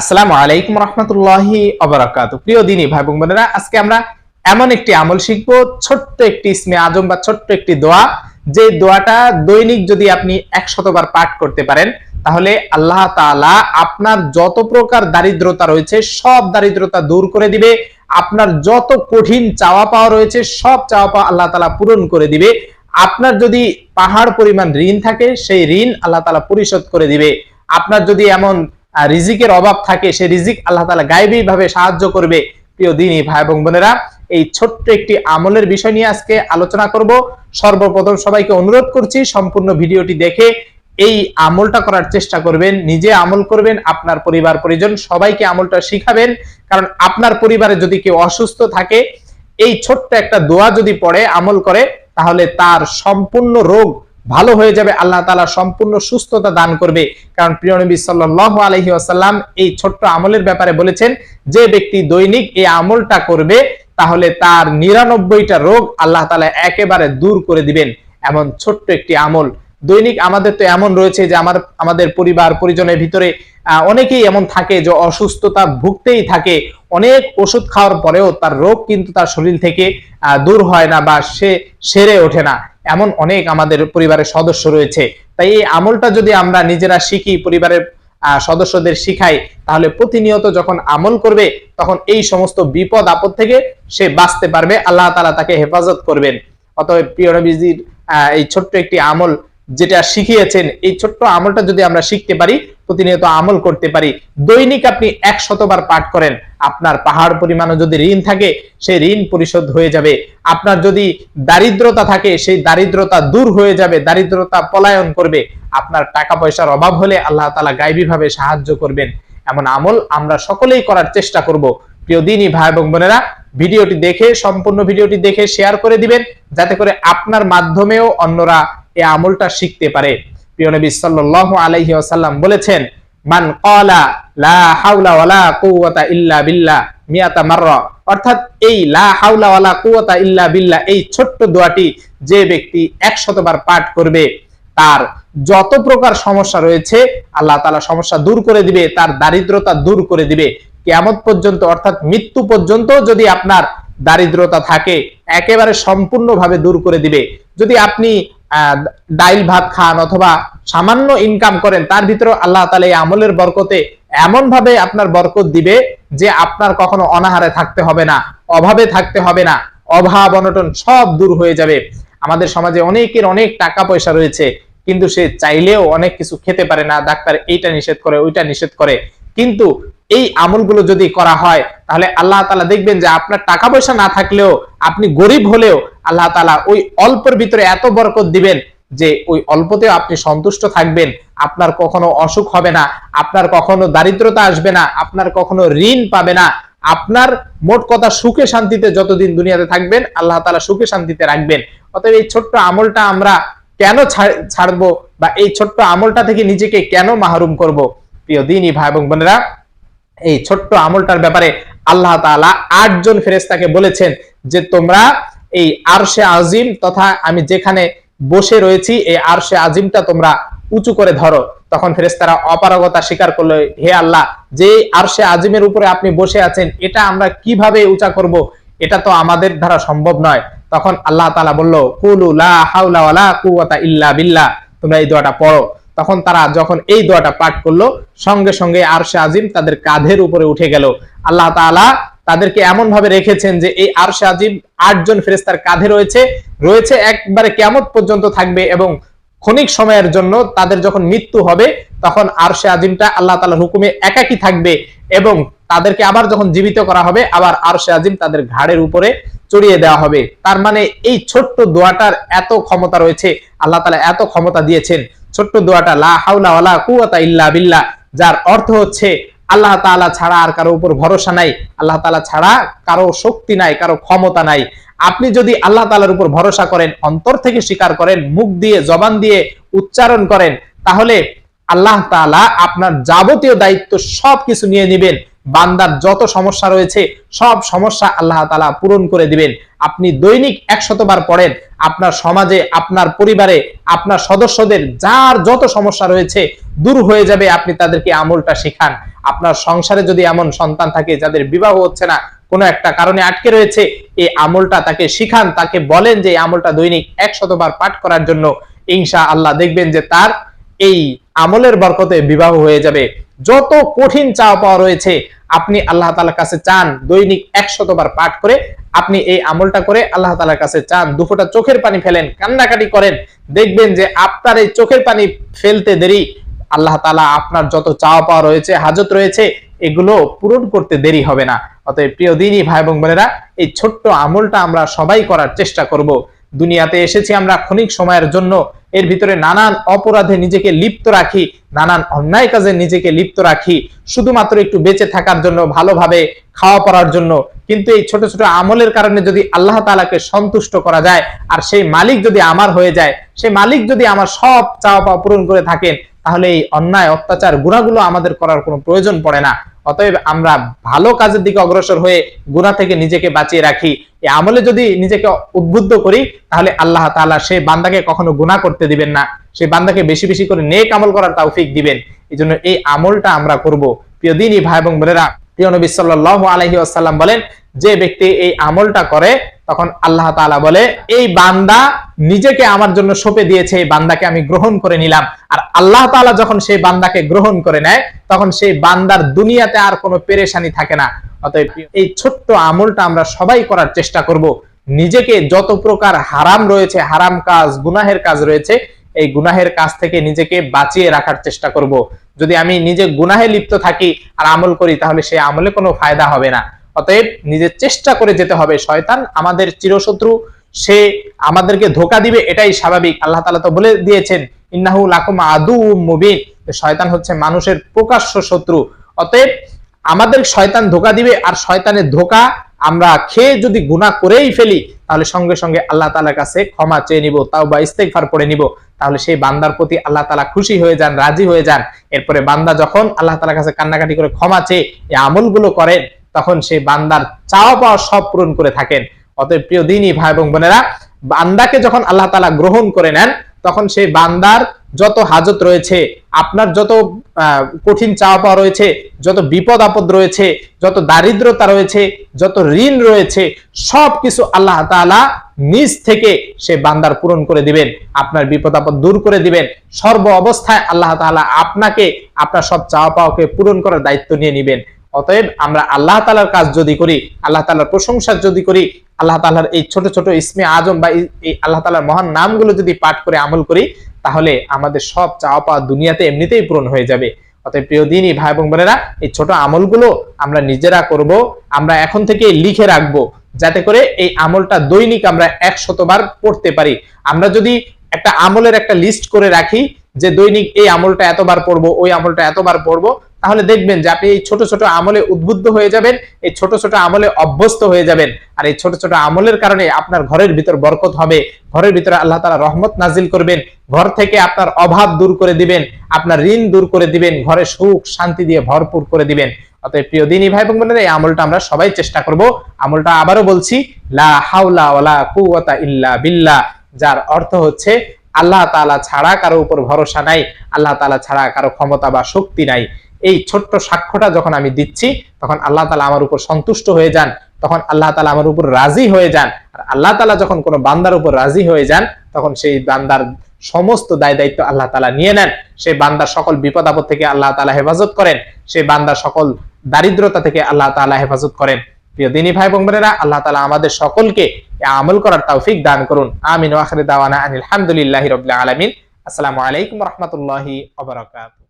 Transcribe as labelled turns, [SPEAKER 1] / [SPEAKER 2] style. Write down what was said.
[SPEAKER 1] আসসালামু আলাইকুম রহমতুল্লাহি অবরাকাত। প্রিয় দিনী ভাই বোন বোনেরা, আজকে আমরা এমন একটি আমল শিখব, ছোট্ট একটি ইসমে আজম বা ছোট্ট একটি দোয়া। যে দোয়াটা দৈনিক যদি আপনি একশতবার পাঠ করতে পারেন, তাহলে আল্লাহ তাআলা আপনার যত প্রকার দারিদ্রতা রয়েছে, সব দারিদ্রতা দূর করে দিবে। আপনার যত কঠিন চাওয়া পাওয়া রয়েছে, সব চাওয়া পাওয়া আল্লাহ তালা পূরণ করে দিবে। আপনার যদি পাহাড় পরিমাণ ঋণ থাকে, সেই ঋণ আল্লাহ তাআলা পরিশোধ করে দিবে। আপনার যদি এমন রিজিকের অভাব থাকে, সে রিজিক আল্লাহ তাআলা গায়েবী ভাবে সাহায্য করবে। প্রিয় দিনী ভাই এবং বোনেরা, এই ছোট্ট একটি আমলের বিষয় নিয়ে আজকে আলোচনা করব। সর্বপ্রথম সবাইকে অনুরোধ করছি, সম্পূর্ণ ভিডিওটি দেখে এই আমলটা করার চেষ্টা করবেন। নিজে আমল করবেন, আপনার পরিবার, পরিজন সবাইকে আমলটা শিখাবেন। কারণ আপনার পরিবারে যদি কেউ অসুস্থ থাকে, এই ছোট্ট একটা দোয়া যদি পড়ে, আমল করে, তাহলে তার সম্পূর্ণ রোগ ভালো হয়ে যাবে, আল্লাহ তালা সম্পূর্ণ সুস্থতা দান করবে। কারণ প্রিয় নবী সাল্লাল্লাহু আলাইহি ওয়াসাল্লাম এই ছোট্ট আমলের ব্যাপারে বলেছেন, যে ব্যক্তি দৈনিক এই আমলটা করবে, তাহলে তার নিরানব্বইটা রোগ আল্লাহ তালা একেবারে দূর করে দিবেন। এমন ছোট্ট একটি আমল। দৈনিক আমাদের তো এমন রয়েছে যে আমার, আমাদের পরিবার, পরিজনের ভিতরে অনেকেই এমন থাকে যে অসুস্থতা ভুগতেই থাকে। অনেক ওষুধ খাওয়ার পরেও তার রোগ কিন্তু তার শরীর থেকে দূর হয় না বা সে সেরে ওঠে না। এমন অনেক আমাদের পরিবারের সদস্য রয়েছে। তাই এই আমলটা যদি আমরা নিজেরা শিখি, পরিবারের সদস্যদের শিখাই, তাহলে প্রতিনিয়ত যখন আমল করবে, তখন এই সমস্ত বিপদ, আপদ থেকে সে বাঁচতে পারবে। আল্লাহ তালা তাকে হেফাজত করবেন। অতএব প্রিয় নবীজির এই ছোট্ট একটি আমল যেটা শিখিয়েছেন, এই ছোট্ট আমলটা যদি আমরা শিখতে পারি প্রতিনিয়ত আমল করতে পারি। দৈনিক আপনি একশতবার পাঠ করেন। আপনার পাহাড় পরিমাণও যদি ঋণ থাকে, সেই ঋণ পরিশোধ হয়ে যাবে। আপনার যদি দারিদ্রতা থাকে, সেই দারিদ্রতা দূর হয়ে যাবে, দারিদ্রতা পলায়ন করবে। আপনার টাকা পয়সার অভাব হলে আল্লাহ তাআলা গাইবী ভাবে সাহায্য করবেন। এমন আমল আমরা সকলেই করার চেষ্টা করব। প্রিয় দিনই ভাই এবং বোনেরা, ভিডিওটি দেখে, সম্পূর্ণ ভিডিওটি দেখে শেয়ার করে দিবেন, যাতে করে আপনার মাধ্যমেও অন্যরা এই আমলটা শিখতে পারে। প্রিয় নবী সাল্লাল্লাহু আলাইহি ওয়াসাল্লাম বলেছেন, মান ক্বালা লা হাওলা ওয়ালা কুওয়াতা ইল্লা বিল্লাহ মিয়াতা মাররা। অর্থাৎ এই লা হাওলা ওয়ালা কুওয়াতা ইল্লা বিল্লাহ, এই ছোট্ট দোয়াটি যে ব্যক্তি 100 বার পাঠ করবে, তার যত প্রকার সমস্যা রয়েছে, আল্লাহ তাআলা সমস্যা দূর করে দিবে, তার দারিদ্রতা দূর করে দিবে। কিয়ামত পর্যন্ত, অর্থাৎ মৃত্যু পর্যন্ত যদি আপনার দারিদ্রতা থাকে, একেবারে সম্পূর্ণভাবে দূর করে দিবে। যদি আপনি ডাইল ভাত খান অথবা সামান্য ইনকাম করেন, তার ভিতরে আল্লাহ তাআলা এই আমলের বরকতে এমন ভাবে আপনার বরকত দিবে যে আপনার কখনো অনাহারে থাকতে হবে না, অভাবে থাকতে হবে না, অভাব, অনটন সব দূর হয়ে যাবে। আমাদের সমাজে অনেকের অনেক টাকা পয়সা রয়েছে, কিন্তু সে চাইলেও অনেক কিছু খেতে পারে না, ডাক্তার এইটা নিষেধ করে, ওইটা নিষেধ করে। কিন্তু এই আমলগুলো যদি করা হয়, তাহলে আল্লাহ তালা দেখবেন যে আপনার টাকা পয়সা না থাকলেও আপনি গরিব হলেও আল্লাহ তালা ওই অল্পের ভিতরে এত বরকত দিবেন যে ওই অল্পতেও আপনি সন্তুষ্ট থাকবেন। আপনার কখনো অসুখ হবে না, আপনার কখনো দারিদ্রতা আসবে না, আপনার কখনো ঋণ পাবে না। আপনার মোট কথা সুখে শান্তিতে যতদিন দুনিয়াতে থাকবেন, আল্লাহ তালা সুখে শান্তিতে রাখবেন। অতএব এই ছোট্ট আমলটা আমরা কেন ছাড়বো বা এই ছোট্ট আমলটা থেকে নিজেকে কেন মাহরুম করব? প্রিয় দিনই ভাই এবং বোনেরা, এই ছোট্ট আমলটার ব্যাপারে আল্লাহ তাআলা আটজন ফেরেশতাকে বলেছেন যে তোমরা এই আরশে আজিম তথা আমি যেখানে বসে রয়েছি, এই আরশে আজিমটা তোমরা উঁচু করে ধরো। তখন ফেরেশতারা অপারগতা স্বীকার করল, হে আল্লাহ, যে আরশে আজিমের উপরে আপনি বসে আছেন, এটা আমরা কীভাবে উঁচা করব? এটা তো আমাদের দ্বারা সম্ভব নয়। তখন আল্লাহ তালা বলল, কুলু লা কুওয়াতা ইল্লা বিল্লাহ। তোমরা এই দোয়াটা পড়ো। তখন তারা যখন এই দোয়াটা পাঠ করল, সঙ্গে সঙ্গে আরশে আজিম তাদের কাঁধের উপরে উঠে গেল। আল্লাহ তাআলা তাদেরকে এমন ভাবে রেখেছেন যে এই আরশে আজিম আটজন ফেরেশতার কাঁধে রয়েছে রয়েছে একবারে কিয়ামত পর্যন্ত থাকবে এবং ক্ষণিক সময়ের জন্য তাদের যখন মৃত্যু হবে, তখন আরশে আজিমটা আল্লাহ তাআলার হুকুমে একাকী থাকবে এবং তাদেরকে আবার যখন জীবিত করা হবে, আবার আরশে আজিম তাদের ঘাড়ের উপরে চড়িয়ে দেওয়া হবে। তার মানে এই ছোট্ট দোয়াটার এত ক্ষমতা রয়েছে, আল্লাহ তালা এত ক্ষমতা দিয়েছেন। ছোট্ট দোয়াটা, লা হাওলা ওয়ালা কুওয়াতা ইল্লা বিল্লাহ যার অর্থ হচ্ছে আল্লাহ তাআলা ছাড়া আর কারও উপর ভরসা নাই, আল্লাহ তাআলা ছাড়া কারও শক্তি নাই, কারও ক্ষমতা নাই। আপনি যদি আল্লাহ তাআলার উপর ভরসা করেন, অন্তর থেকে স্বীকার করেন, মুখ দিয়ে, জবান দিয়ে উচ্চারণ করেন, তাহলে আল্লাহ তাআলা আপনার যাবতীয় দায়িত্ব সবকিছু নিয়ে নেবেন। বান্দার যত সমস্যা রয়েছে, সব সমস্যা আল্লাহ তালা পূরণ করে দিবেন। আপনি দৈনিক একশতবার পড়েন, আপনার সমাজে, আপনার পরিবারে, আপনার সদস্যদের যার যত সমস্যা রয়েছে, দূর হয়ে যাবে আপনি তাদেরকে আমলটা শেখান। আপনার সংসারে যদি এমন সন্তান থাকে যাদের বিবাহ হচ্ছে না, কোনো একটা কারণে আটকে রয়েছে, এই আমলটা তাকে শিখান, তাকে বলেন যে আমলটা দৈনিক একশতবার পাঠ করার জন্য। ইনশা আল্লাহ দেখবেন যে তার এই আমলের বরকতে বিবাহ হয়ে যাবে। যত কঠিন চাওয়া পাওয়া রয়েছে, আপনি আল্লাহ তালার কাছে চান দৈনিক একশতবার পাঠ করে, আপনি এই আমলটা করে আল্লাহ তালার কাছে চান। দুফোটা চোখের পানি ফেলেন, কান্নাকাটি করেন, দেখবেন যে আপনার এই চোখের পানি ফেলতে দেরি। আল্লাহ তালা আপনার যত চাওয়া পাওয়া রয়েছে, হাজত রয়েছে, এগুলো পূরণ করতে দেরি হবে না। অতএব প্রিয় দিনই ভাই এবং বোনেরা, এই ছোট্ট আমলটা আমরা সবাই করার চেষ্টা করব। দুনিয়াতে এসেছি আমরা ক্ষণিক সময়ের জন্য এর ভিতরে নানান অপরাধে নিজেকে লিপ্ত রাখি, নানান অন্যায় কাজে নিজেকে লিপ্ত রাখি, শুধুমাত্র একটু বেঁচে থাকার জন্য, ভালোভাবে খাওয়া পড়ার জন্য। কিন্তু এই ছোট ছোট আমলের কারণে যদি আল্লাহ তালাকে সন্তুষ্ট করা যায়, আর সেই মালিক যদি আমার হয়ে যায়, সেই মালিক যদি আমার সব চাওয়া পাওয়া পূরণ করে থাকেন, তাহলে এই অন্যায়, অত্যাচার গুণাগুলো আমাদের করার কোনো প্রয়োজন পড়ে না। অতএব আমরা ভালো কাজের দিকে অগ্রসর হয়ে গুণা থেকে নিজেকে বাঁচিয়ে রাখি। এই আমলে যদি নিজেকে উদ্বুদ্ধ করি, তাহলে আল্লাহ তাআলা সেই বান্দাকে কখনো গুণা করতে দিবেন না। সেই বান্দাকে বেশি বেশি করে নেক আমল করার তৌফিক দিবেন। এই জন্য এই আমলটা আমরা করব। প্রিয় দিনই ভাই এবং বোনেরা, প্রিয় নবী সাল্লাল্লাহু আলাইহি ওয়াসাল্লাম বলেন, যে ব্যক্তি এই আমলটা করে তখন আল্লাহ তাআলা বলে, এই বান্দা নিজেকে আমার জন্য সঁপে দিয়েছে, এই বান্দাকে আমি গ্রহণ করে নিলাম। আর আল্লাহ তাআলা যখন সেই বান্দাকে গ্রহণ করে নেয়, তখন সেই বান্দার দুনিয়াতে আর কোনো পেরেশানি থাকে না। অতএব এই ছোট্ট আমলটা আমরা সবাই করার চেষ্টা করব। নিজেকে যত প্রকার হারাম রয়েছে, হারাম কাজ, গুনাহের কাজ রয়েছে, এই গুনাহের কাজ থেকে নিজেকে বাঁচিয়ে রাখার চেষ্টা করব। যদি আমি নিজে গুনাহে লিপ্ত থাকি আর আমল করি, তাহলে সেই আমলে কোনো ফায়দা হবে না। অতএব নিজের চেষ্টা করে যেতে হবে। শয়তান আমাদের চিরশত্রু, সে আমাদেরকে ধোকা দিবে, এটাই স্বাভাবিক। আল্লাহ তাআলা তো বলে দিয়েছেন, ইন্নাহু লাকুম আদু মুবিন। শয়তান হচ্ছে মানুষের প্রকাশ্য শত্রু। অতএব আমাদের শয়তান ধোকা দিবে আর শয়তানের ধোকা আমরা খেয়ে যদি গুনাহ করেই ফেলি, তাহলে সঙ্গে সঙ্গে আল্লাহ তাআলার কাছে ক্ষমা চেয়ে নিব তাও বা ইস্তেগফার পড়ে নিব। তাহলে সেই বান্দার প্রতি আল্লাহ তালা খুশি হয়ে যান, রাজি হয়ে যান। এরপরে বান্দা যখন আল্লাহ তাআলার কাছে কান্নাকাটি করে ক্ষমা চেয়ে এই আমলগুলো করেন তখন সেই বান্দার চাওয়া পাওয়া সব পূরণ করে থাকেন। অতএব প্রিয় দিনই ভাই এবং বোনেরা, বান্দাকে যখন আল্লাহ তাআলা গ্রহণ করে নেন, তখন সেই বান্দার যত হাজত রয়েছে, আপনার যত কঠিন চাওয়া পাওয়া রয়েছে, যত বিপদ আপদ রয়েছে, যত দারিদ্রতা রয়েছে, যত ঋণ রয়েছে সব কিছু আল্লাহ তাআলা নিজ থেকে সে বান্দার পূরণ করে দিবেন, আপনার বিপদ আপদ দূর করে দিবেন, সর্ব অবস্থায় আল্লাহ তাআলা আপনাকে, আপনার সব চাওয়া পাওয়াকে পূরণ করার দায়িত্ব নিয়ে নিবেন। অতএব আমরা আল্লাহ তালার কাজ যদি করি, আল্লাহ তালার প্রশংসা যদি করি, আল্লাহ তালার এই ছোট ছোট ইসমে আজম বা এই আল্লাহ তালার মহান নামগুলো যদি পাঠ করে আমল করি, তাহলে আমাদের সব চাওয়া পাওয়া দুনিয়াতে এমনিতেই পূরণ হয়ে যাবে। অতএব প্রিয় দিনই ভাই এবং বোনেরা, এই ছোট আমলগুলো আমরা নিজেরা করব, আমরা এখন থেকে লিখে রাখব, যাতে করে এই আমলটা দৈনিক আমরা একশতবার পড়তে পারি। আমরা যদি একটা আমলের একটা লিস্ট করে রাখি, যে দৈনিক এই আমলটা এতবার পড়ব, ওই আমলটা এতবার পড়ব তাহলে দেখবেন যে আপনি এই ছোট ছোট আমলে উদ্বুদ্ধ হয়ে যাবেন, এই ছোট ছোট আমলে অভ্যস্ত হয়ে যাবেন। আর এই ছোট ছোট আমলের কারণে আপনার ঘরের ভিতর বরকত হবে। ঘরের ভিতরে আল্লাহ তালা রহমত নাজিল করবেন। ঘর থেকে আপনার অভাব দূর করে দিবেন, আপনার ঋণ দূর করে দিবেন, ঘরে সুখ শান্তি দিয়ে ভরপুর করে দিবেন। অতএব প্রিয় দিনী ভাই বোনেরা, এই আমলটা আমরা সবাই চেষ্টা করব। আমলটা আবারও বলছি, লা হাওলা ওয়ালা কুওয়াতা ইল্লা বিল্লাহ, যার অর্থ হচ্ছে আল্লাহ তাআলা ছাড়া কারও উপর ভরসা নাই, আল্লাহ তাআলা ছাড়া কারও ক্ষমতা বা শক্তি নাই। এই ছোট্ট সাক্ষ্যটা যখন আমি দিচ্ছি, তখন আল্লাহ তালা আমার উপর সন্তুষ্ট হয়ে যান। তখন আল্লাহ তালা আমার উপর রাজি হয়ে যান। আর আল্লাহ তালা যখন কোনো বান্দার উপর রাজি হয়ে যান, তখন সেই বান্দার সমস্ত দায় দায়িত্ব আল্লাহ তালা নিয়ে নেন। সেই বান্দার সকল বিপদ আপদ থেকে আল্লাহ তালা হেফাজত করেন। সেই বান্দার সকল দারিদ্রতা থেকে আল্লাহ তালা হেফাজত করেন। প্রিয় দিনী ভাই বোন বোনেরা, আল্লাহ তালা আমাদের সকলকে আমল করার তৌফিক দান করুন। আমিন। ওয়াখির দাওয়ানা আনিল হামদুলিল্লাহি রাব্বিল আলামিন। আসসালামু আলাইকুম রহমতুল্লাহি ওয়া বারাকাতুহু।